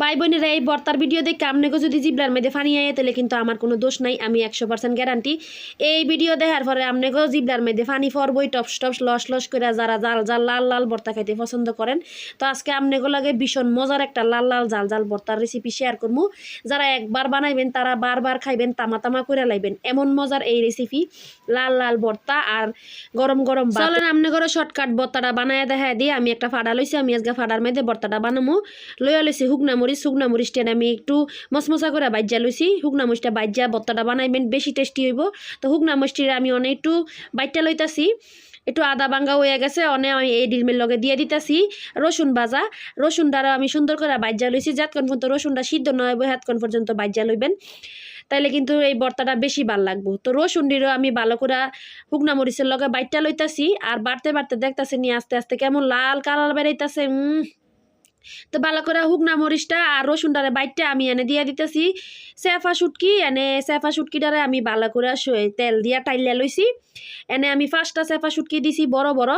ভাই বোনেরা, এই বর্তার ভিডিও দেখে আপনাকে যদি জিবলার মধ্যে ফানি আয়, তাহলে কিন্তু আমার কোনো দোষ নাই, আমি একশো পার্সেন্ট গ্যারান্টি এই ভিডিও দেখার পরে আপনাকেও জিবলার মধ্যে ফানি ফরবই টপস টপস, লস লস করে যারা জাল জাল লাল লাল ভর্তা খাইতে পছন্দ করেন। তো আজকে আপনাকে লাগে ভীষণ মজার একটা লাল লাল জাল জাল বর্তার রেসিপি শেয়ার করব। যারা একবার বানাইবেন, তারা বারবার খাইবেন তামা তামা করে লাইবেন। এমন মজার এই রেসিপি লাল লাল বর্তা আর গরম গরম। চলেন আপনি করে শর্টকাট বর্তাটা বানায় দেখা দিয়ে আমি একটা ফাড়া লইছি, আমি আজকে ফাড়ার মধ্যে বর্তাটা বানামো। লইয়া লইছি শুকনা মরিচ, শুকনা মরিচটা আমি একটু মশমশা করে বাইজা লইছি শুকনা মরিচটা বাইজা ভর্তাটা বানাইবেন বেশি টেস্টি হইব। তো শুকনা মরিচটির আমি অনেক একটু বাইটটা লইতাছি। একটু আদা বাঙ্গা হয়ে গেছে, অনে আমি এই ডিমের লগে দিয়ে দিতেছি। রসুন ভাজা রসুনটারও আমি সুন্দর করে বাইজা লইছি। যাতক্ষণ পর্যন্ত রসুনটা সিদ্ধ নয় হেতক্ষণ পর্যন্ত বাইজা লইবেন। তাইলে কিন্তু এই বর্তাটা বেশি ভালো লাগবো। তো রসুন রসুনটিরও আমি ভালো করে শুকনা মরিচের লগে বাইটটা লইতাছি। আর বাড়তে বাড়তে দেখতাছি নিয়ে আস্তে আস্তে কেমন লাল কালার বেরাইতাছে তো ভালো করে শুকনা মরিচটা আর রসুনটারে বাইটটা আমি এনে দিয়ে দিতেছি। সেফা শুটকি, এনে সেফা শুটকিটারে আমি ভালো করে তেল দিয়া টাইলিয়া লইছি। এনে আমি ফার্স্টটা সেফা শুটকি দিছি বড় বড়।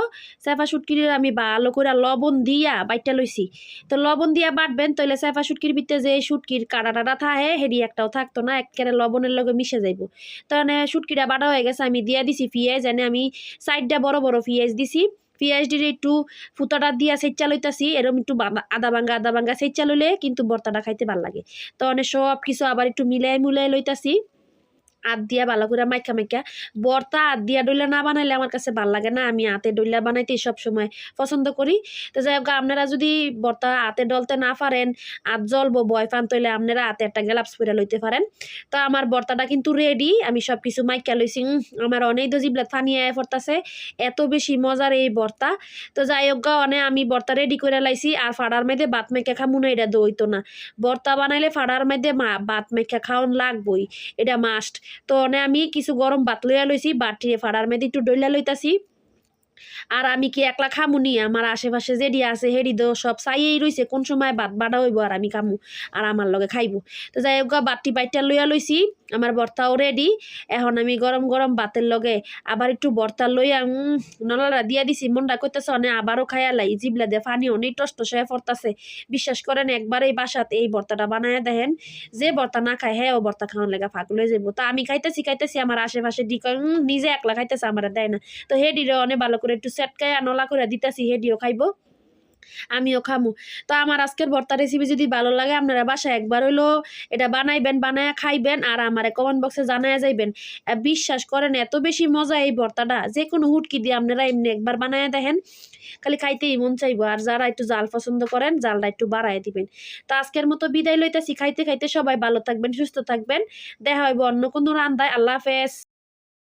সেফা শুটকির আমি ভালো করে লবণ দিয়া বাইটটা লইছি। তো লবণ দিয়া বাটবেন তাহলে সেফা শুটকির ভিতরে যে শুটকির কাটা টাটা থাহে একটাও থাকতো না, একেবারে লবণের লগে মিশে যাইব। তো এনে শুটকিটা বাটা হয়ে গেছে, আমি দিয়া দিছি পিঁয়াজ, এনে আমি সাইডটা বড় বড় পিঁয়াজ দিছি। দিয়ে একটু ফুতাটা দিয়া সেচ্চা লইতাছি এরকম একটু আদা ভাঙ্গা আদা ভাঙ্গা সেচ্চা লইলে কিন্তু বর্তাটা খাইতে ভালো লাগে। তো অনেক সব কিছু আবার একটু মিলাই মুলাই লইতাছি। আত দিয়া ভালো করে মাইকা মাইকা বর্তা আত দিয়া ডইলা না বানাইলে আমার কাছে ভালো লাগে না, আমি হাতে ডইলা বানাইতেই সব সময় পছন্দ করি। তো যাই হোক আপনারা যদি বর্তা হাতে ডলতে না পারেন, আত জ্বলবো বয় পান তৈলে আপনারা হাতে একটা গ্লাভস পরে লইতে পারেন। তো আমার বর্তাটা কিন্তু রেডি আমি সব কিছু মাইকা লইছি আমার অনেক দজিবলা ফানি আয় পড়তাছে, এত বেশি মজার এই বর্তা। তো যাই হোক অনে আমি বর্তা রেডি করে লাইছি, আর ফাড়ার মধ্যে বাত মেখে খামু না, এটা দইতো না। বর্তা বানাইলে ফাড়ার মধ্যে মা, বাত মেখে খাওয়ান লাগবই, এটা মাস্ট তো আমি কিছু গরম ভাত লইয়া লইছি বাটি ফাড়ার মেয়েদি একটু ডইলা লইতাছি। আর আমি কি একলা খামুনি আমার আশেপাশে যেডি আছে হেডি তো সব চাইয়েই রইছে কোন সময় ভাত বাড়া হইব আর আমি খামু, আর আমার লগে খাইব। তো যাই হোক বাটি বাইটা লইয়া লইছি। আমার বর্তাও রেডি এখন আমি গরম গরম ভাতের লগে আবার একটু বর্তা লইয়া নলারা দিয়া দিছি, মনটা কইতেছে অনে আবারও খাইয়া লাই, জিবলা দিয়ে ফানি অনেক টষ্ট সয়ে পড়তাছে বিশ্বাস করেন একবার এই বাসাতে এই বর্তাটা বানায় দেখেন, যে বর্তা না খায় হ্যাঁ ও বর্তা খাওয়ার লেগা ফাঁক লয়ে যাব তো আমি খাইতেছি খাইতেছি, আমার আশেপাশে ডি নিজে একলা খাইতেছে, আমার দেয় না। তো হেডিরে অনেক ভালো করে একটু সেটকায়, নলা করে দিতেছি, হেডিও খাইবো। আমিও খামু। তো আমার আজকের ভর্তা রেসিপি যদি ভালো লাগে, আপনারা বাসায় একবার হইল এটা বানাইবেন, বানায়া খাইবেন আর আমার কমেন্ট বক্সে জানায়া যাইবেন। বিশ্বাস করেন, এত বেশি মজা এই ভর্তাটা। যে কোনো হুটকি দিয়ে আপনারা এমনি একবার বানায় দেখেন, খালি খাইতেই মন চাইব। আর যারা একটু জাল পছন্দ করেন, জালটা একটু বাড়ায় দিবেন। তো আজকের মতো বিদায় লইতেছি। খাইতে খাইতে সবাই ভালো থাকবেন, সুস্থ থাকবেন। দেখা হইব অন্য কোনো রান্দায়। আল্লাহ হাফেজ।